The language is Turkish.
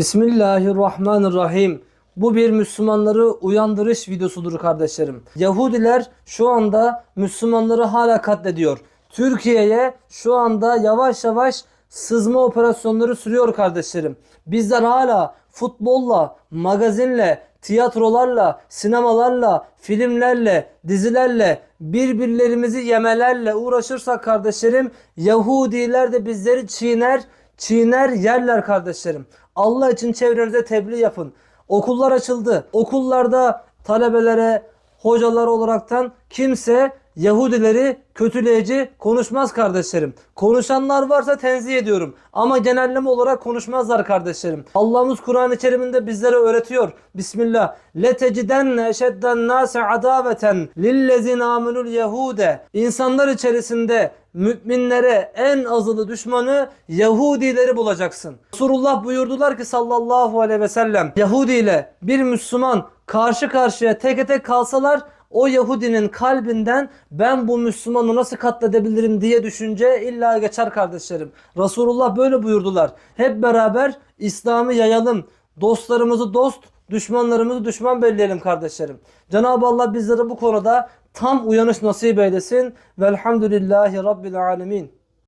Bismillahirrahmanirrahim. Bu bir Müslümanları uyandırış videosudur kardeşlerim. Yahudiler şu anda Müslümanları hala katlediyor. Türkiye'ye şu anda yavaş yavaş sızma operasyonları sürüyor kardeşlerim. Bizler hala futbolla, magazinle, tiyatrolarla, sinemalarla, filmlerle, dizilerle, birbirlerimizi yemelerle uğraşırsak kardeşlerim Yahudiler de bizleri çiğner, çiğner yerler kardeşlerim. Allah için çevrenize tebliğ yapın. Okullar açıldı. Okullarda talebelere, hocalar olaraktan kimse Yahudileri kötüleyici konuşmaz kardeşlerim. Konuşanlar varsa tenzih ediyorum. Ama genelleme olarak konuşmazlar kardeşlerim. Allah'ımız Kur'an-ı Kerim'inde bizlere öğretiyor. Bismillah. لَتَجِدَنَّ اَشَدَّ النَّاسَ عَدَاوَةً لِلَّذِينَ آمَنُوا الْيَهُودَ İnsanlar içerisinde müminlere en azılı düşmanı Yahudileri bulacaksın. Resulullah buyurdular ki sallallahu aleyhi ve sellem Yahudi ile bir Müslüman karşı karşıya tek tek kalsalar o Yahudinin kalbinden ben bu Müslümanı nasıl katledebilirim diye düşünce illa geçer kardeşlerim. Resulullah böyle buyurdular. Hep beraber İslam'ı yayalım. Dostlarımızı dost, düşmanlarımızı düşman belleyelim kardeşlerim. Cenab-ı Allah bizlere bu konuda tam uyanış nasip eylesin. Velhamdülillahi Rabbil Alemin.